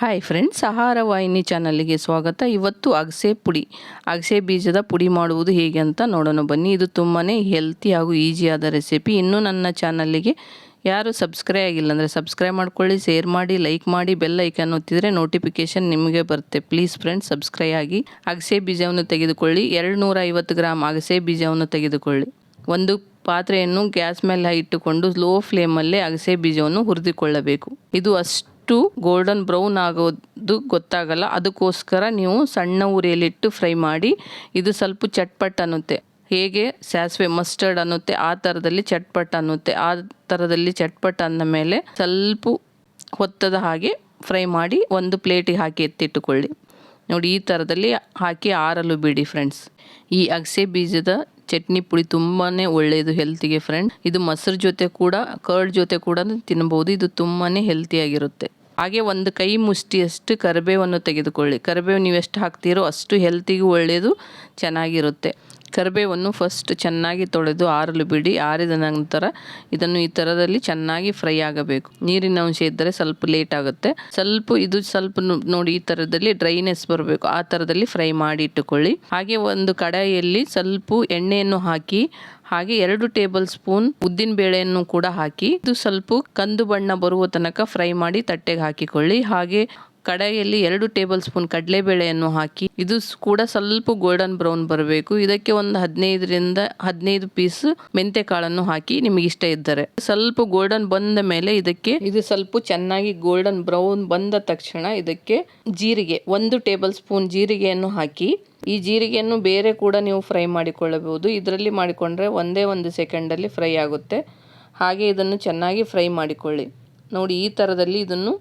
Hi friends ಆಹಾರ ವಾಹಿನಿ ಚಾನಲ್ಗೆ ಸ್ವಾಗತ. ಇವತ್ತು ಅಗಸೆ ಪುಡಿ, ಅಗಸೆ ಬೀಜದ ಪುಡಿ ಮಾಡುವುದು ಹೇಗೆ ಅಂತ ನೋಡೋಣ. ಬನ್ನಿ, ಇದು ತುಂಬಾ ಹೆಲ್ತಿ ಹಾಗೂ ಈಸಿಯಾದ ರೆಸಿಪಿ ಇನ್ನೂ ನನ್ನ ಚಾನಲ್ಗೆ ಯಾರು ಸಬ್ಸ್ಕ್ರೈಬ್ ಆಗಿಲ್ಲ ಅಂದರೆ ಸಬ್ಸ್ಕ್ರೈಬ್ ಮಾಡ್ಕೊಳ್ಳಿ ಶೇರ್ ಮಾಡಿ ಲೈಕ್ ಮಾಡಿ ಬೆಲ್ ಐಕನ್ ಒತ್ತಿದರೆ ನೋಟಿಫಿಕೇಶನ್ ನಿಮಗೆ ಬರುತ್ತೆ. ಪ್ಲೀಸ್ ಫ್ರೆಂಡ್ಸ್ ಸಬ್ಸ್ಕ್ರೈಬ್ ಆಗಿ ಅಗಸೆ ಬೀಜವನ್ನು ತೆಗೆದುಕೊಳ್ಳಿ. ಎರಡು ನೂರ ಗ್ರಾಮ್ ಅಗಸೆ ಬೀಜವನ್ನು ತೆಗೆದುಕೊಳ್ಳಿ. ಒಂದು ಪಾತ್ರೆಯನ್ನು ಗ್ಯಾಸ್ ಮೇಲೆ ಇಟ್ಟುಕೊಂಡು ಲೋ ಫ್ಲೇಮಲ್ಲೇ ಅಗಸೆ ಬೀಜವನ್ನು ಹುರಿದುಕೊಳ್ಳಬೇಕು. ಇದು ಅಷ್ಟು ಗೋಲ್ಡನ್ ಬ್ರೌನ್ ಆಗೋದು ಗೊತ್ತಾಗಲ್ಲ. ಅದಕ್ಕೋಸ್ಕರ ನೀವು ಸಣ್ಣ ಉರಿಯಲ್ಲಿಟ್ಟು ಫ್ರೈ ಮಾಡಿ, ಇದು ಸ್ವಲ್ಪ ಚಟ್ಪಟ್ ಅನ್ನುತ್ತೆ. ಹೇಗೆ? ಸಾಸಿವೆ ಮಸ್ಟರ್ಡ್ ಅನ್ನುತ್ತೆ. ಆ ಥರದಲ್ಲಿ ಚಟ್ಪಟ್ ಅನ್ನುತ್ತೆ. ಆ ಥರದಲ್ಲಿ ಚಟ್ಪಟ್ ಅಂದ ಮೇಲೆ ಸ್ವಲ್ಪ ಹೊತ್ತದ ಹಾಗೆ ಫ್ರೈ ಮಾಡಿ ಒಂದು ಪ್ಲೇಟಿಗೆ ಹಾಕಿ ಎತ್ತಿಟ್ಟುಕೊಳ್ಳಿ. ನೋಡಿ, ಈ ಥರದಲ್ಲಿ ಹಾಕಿ ಆರಲು ಬಿಡಿ ಫ್ರೆಂಡ್ಸ್ ಈ ಅಗಸೆ ಬೀಜದ ಚಟ್ನಿ ಪುಡಿ ತುಂಬಾ ಒಳ್ಳೆಯದು ಹೆಲ್ತಿಗೆ ಫ್ರೆಂಡ್ ಇದು ಮೊಸರು ಜೊತೆ ಕೂಡ ಕರ್ಡ್ ಜೊತೆ ಕೂಡ ತಿನ್ಬೋದು ಇದು ತುಂಬಾ ಹೆಲ್ತಿಯಾಗಿರುತ್ತೆ ಹಾಗೆ ಒಂದು ಕೈ ಮುಷ್ಟಿಯಷ್ಟು ಕರಿಬೇವನ್ನು ತೆಗೆದುಕೊಳ್ಳಿ. ಕರಿಬೇವು ನೀವು ಎಷ್ಟು ಹಾಕ್ತೀರೋ ಅಷ್ಟು ಹೆಲ್ತಿಗೂ ಒಳ್ಳೆಯದು ಚೆನ್ನಾಗಿರುತ್ತೆ. ಕರಿಬೇವನ್ನು ಫಸ್ಟ್ ಚೆನ್ನಾಗಿ ತೊಳೆದು ಆರಲು ಬಿಡಿ. ಆರಿದ ನಂತರ ಇದನ್ನು ಈ ಥರದಲ್ಲಿ ಚೆನ್ನಾಗಿ ಫ್ರೈ ಆಗಬೇಕು. ನೀರಿನ ಅಂಶ ಇದ್ದರೆ ಸ್ವಲ್ಪ ಲೇಟ್ ಆಗುತ್ತೆ. ಸ್ವಲ್ಪ ಇದು ಸ್ವಲ್ಪ ನೋಡಿ ಈ ಥರದಲ್ಲಿ ಡ್ರೈನೆಸ್ ಬರಬೇಕು. ಆ ಥರದಲ್ಲಿ ಫ್ರೈ ಮಾಡಿ ಇಟ್ಟುಕೊಳ್ಳಿ. ಹಾಗೆ ಒಂದು ಕಡಾಯಿಯಲ್ಲಿ ಸ್ವಲ್ಪ ಎಣ್ಣೆಯನ್ನು ಹಾಕಿ, ಹಾಗೆ ಎರಡು ಟೇಬಲ್ ಸ್ಪೂನ್ ಉದ್ದಿನ ಬೇಳೆಯನ್ನು ಕೂಡ ಹಾಕಿ, ಇದು ಸ್ವಲ್ಪ ಕಂದು ಬಣ್ಣ ಬರುವ ತನಕ ಫ್ರೈ ಮಾಡಿ ತಟ್ಟೆಗೆ ಹಾಕಿಕೊಳ್ಳಿ. ಹಾಗೆ ಕಡಾಯಿಯಲ್ಲಿ ಎರಡು ಟೇಬಲ್ ಸ್ಪೂನ್ ಕಡಲೆಬೇಳೆಯನ್ನು ಹಾಕಿ, ಇದು ಕೂಡ ಸ್ವಲ್ಪ ಗೋಲ್ಡನ್ ಬ್ರೌನ್ ಬರಬೇಕು. ಇದಕ್ಕೆ ಒಂದು ಹದಿನೈದರಿಂದ ಹದಿನೈದು ಪೀಸ್ ಮೆಂತೆ ಕಾಳನ್ನು ಹಾಕಿ ನಿಮಗೆ ಇಷ್ಟ ಇದ್ದರೆ. ಸ್ವಲ್ಪ ಗೋಲ್ಡನ್ ಬಂದ ಮೇಲೆ ಇದಕ್ಕೆ, ಇದು ಸ್ವಲ್ಪ ಚೆನ್ನಾಗಿ ಗೋಲ್ಡನ್ ಬ್ರೌನ್ ಬಂದ ತಕ್ಷಣ ಇದಕ್ಕೆ ಜೀರಿಗೆ, ಒಂದು ಟೇಬಲ್ ಸ್ಪೂನ್ ಜೀರಿಗೆಯನ್ನು ಹಾಕಿ, ಈ ಜೀರಿಗೆಯನ್ನು ಬೇರೆ ಕೂಡ ನೀವು ಫ್ರೈ ಮಾಡಿಕೊಳ್ಳಬಹುದು. ಇದರಲ್ಲಿ ಮಾಡಿಕೊಂಡ್ರೆ ಒಂದೇ ಒಂದು ಸೆಕೆಂಡಲ್ಲಿ ಫ್ರೈ ಆಗುತ್ತೆ. ಹಾಗೆ ಇದನ್ನು ಚೆನ್ನಾಗಿ ಫ್ರೈ ಮಾಡಿಕೊಳ್ಳಿ. ನೋಡಿ, ಈ ಥರದಲ್ಲಿ ಇದನ್ನು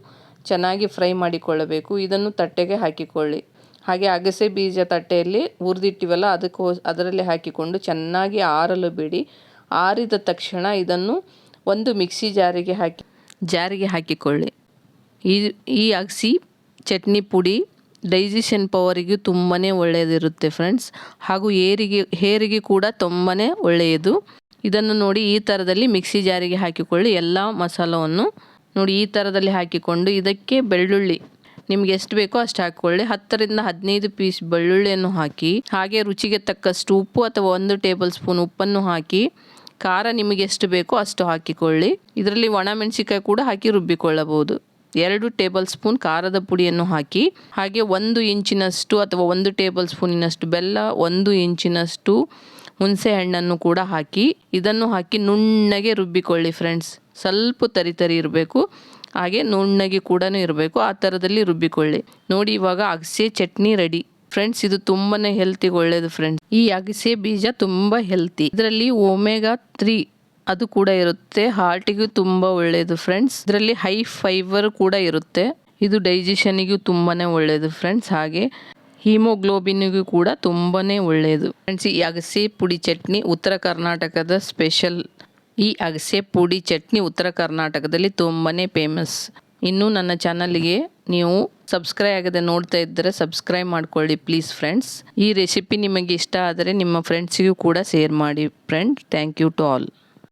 ಚೆನ್ನಾಗಿ ಫ್ರೈ ಮಾಡಿಕೊಳ್ಳಬೇಕು. ಇದನ್ನು ತಟ್ಟೆಗೆ ಹಾಕಿಕೊಳ್ಳಿ. ಹಾಗೆ ಅಗಸೆ ಬೀಜ ತಟ್ಟೆಯಲ್ಲಿ ಹುರಿದಿಟ್ಟಿವಲ್ಲ, ಅದಕ್ಕೋ, ಅದರಲ್ಲಿ ಹಾಕಿಕೊಂಡು ಚೆನ್ನಾಗಿ ಆರಲು ಬಿಡಿ. ಆರಿದ ತಕ್ಷಣ ಇದನ್ನು ಒಂದು ಮಿಕ್ಸಿ ಜಾರಿಗೆ ಹಾಕಿ, ಜಾರಿಗೆ ಹಾಕಿಕೊಳ್ಳಿ. ಈ ಈ ಅಗಸಿ ಚಟ್ನಿ ಪುಡಿ ಡೈಜೆಷನ್ ಪವರಿಗೂ ತುಂಬಾ ಒಳ್ಳೆಯದಿರುತ್ತೆ ಫ್ರೆಂಡ್ಸ್. ಹಾಗೂ ಏರಿಗೆ, ಹೇರಿಗೆ ಕೂಡ ತುಂಬಾ ಒಳ್ಳೆಯದು. ಇದನ್ನು ನೋಡಿ ಈ ಥರದಲ್ಲಿ ಮಿಕ್ಸಿ ಜಾರಿಗೆ ಹಾಕಿಕೊಳ್ಳಿ. ಎಲ್ಲ ಮಸಾಲವನ್ನು ನೋಡಿ, ಈ ಥರದಲ್ಲಿ ಹಾಕಿಕೊಂಡು ಇದಕ್ಕೆ ಬೆಳ್ಳುಳ್ಳಿ. ನಿಮ್ಗೆ ಎಷ್ಟು ಬೇಕೋ ಅಷ್ಟು ಹಾಕಿಕೊಳ್ಳಿ. ಹತ್ತರಿಂದ ಹದಿನೈದು ಪೀಸ್ ಬೆಳ್ಳುಳ್ಳಿಯನ್ನು ಹಾಕಿ, ಹಾಗೆ ರುಚಿಗೆ ತಕ್ಕಷ್ಟು ಉಪ್ಪು ಅಥವಾ ಒಂದು ಟೇಬಲ್ ಸ್ಪೂನ್ ಉಪ್ಪನ್ನು ಹಾಕಿ, ಖಾರ ನಿಮಗೆ ಎಷ್ಟು ಬೇಕೋ ಅಷ್ಟು ಹಾಕಿಕೊಳ್ಳಿ. ಇದರಲ್ಲಿ ಒಣಮೆಣಸಿಕಾಯಿ ಕೂಡ ಹಾಕಿ ರುಬ್ಬಿಕೊಳ್ಳಬಹುದು. ಎರಡು ಟೇಬಲ್ ಸ್ಪೂನ್ ಖಾರದ ಪುಡಿಯನ್ನು ಹಾಕಿ, ಹಾಗೆ ಒಂದು ಇಂಚಿನಷ್ಟು ಅಥವಾ ಒಂದು ಟೇಬಲ್ ಸ್ಪೂನಿನಷ್ಟು ಬೆಲ್ಲ, ಒಂದು ಇಂಚಿನಷ್ಟು ಹುಣಸೆ ಹಣ್ಣನ್ನು ಕೂಡ ಹಾಕಿ, ಇದನ್ನು ಹಾಕಿ ನುಣ್ಣಗೆ ರುಬ್ಬಿಕೊಳ್ಳಿ ಫ್ರೆಂಡ್ಸ್ ಸ್ವಲ್ಪ ತರಿ ತರಿ ಇರಬೇಕು. ಹಾಗೆ ನುಣ್ಣಗೆ ಕೂಡ ಇರಬೇಕು. ಆ ಥರದಲ್ಲಿ ರುಬ್ಬಿಕೊಳ್ಳಿ. ನೋಡಿ ಇವಾಗ ಅಗಸೆ ಚಟ್ನಿ ರೆಡಿ ಫ್ರೆಂಡ್ಸ್ ಇದು ತುಂಬಾ ಹೆಲ್ತಿಗೆ ಒಳ್ಳೆಯದು ಫ್ರೆಂಡ್ಸ್ ಈ ಅಗಸೆ ಬೀಜ ತುಂಬ ಹೆಲ್ತಿ ಇದರಲ್ಲಿ ಒಮೆಗಾ ತ್ರೀ ಅದು ಕೂಡ ಇರುತ್ತೆ. ಹಾರ್ಟಿಗೂ ತುಂಬ ಒಳ್ಳೆಯದು ಫ್ರೆಂಡ್ಸ್ ಇದರಲ್ಲಿ ಹೈ ಫೈಬರ್ ಕೂಡ ಇರುತ್ತೆ. ಇದು ಡೈಜೆಷನಿಗೂ ತುಂಬಾ ಒಳ್ಳೆಯದು ಫ್ರೆಂಡ್ಸ್ ಹಾಗೆ ಹಿಮೋಗ್ಲೋಬಿನ್ಗೂ ಕೂಡ ತುಂಬಾ ಒಳ್ಳೆಯದು ಫ್ರೆಂಡ್ಸ್ ಈ ಅಗಸೆ ಪುಡಿ ಚಟ್ನಿ ಉತ್ತರ ಕರ್ನಾಟಕದ ಸ್ಪೆಷಲ್ ಈ ಅಗಸೆ ಪುಡಿ ಚಟ್ನಿ ಉತ್ತರ ಕರ್ನಾಟಕದಲ್ಲಿ ತುಂಬಾ ಫೇಮಸ್ ಇನ್ನು ನನ್ನ ಚಾನಲ್ಗೆ ನೀವು ಸಬ್ಸ್ಕ್ರೈಬ್ ಆಗದೆ ನೋಡ್ತಾ ಇದ್ದರೆ ಸಬ್ಸ್ಕ್ರೈಬ್ ಮಾಡ್ಕೊಳ್ಳಿ ಪ್ಲೀಸ್ ಫ್ರೆಂಡ್ಸ್ ಈ ರೆಸಿಪಿ ನಿಮಗೆ ಇಷ್ಟ ಆದರೆ ನಿಮ್ಮ ಫ್ರೆಂಡ್ಸಿಗೂ ಕೂಡ ಶೇರ್ ಮಾಡಿ friend thank you to all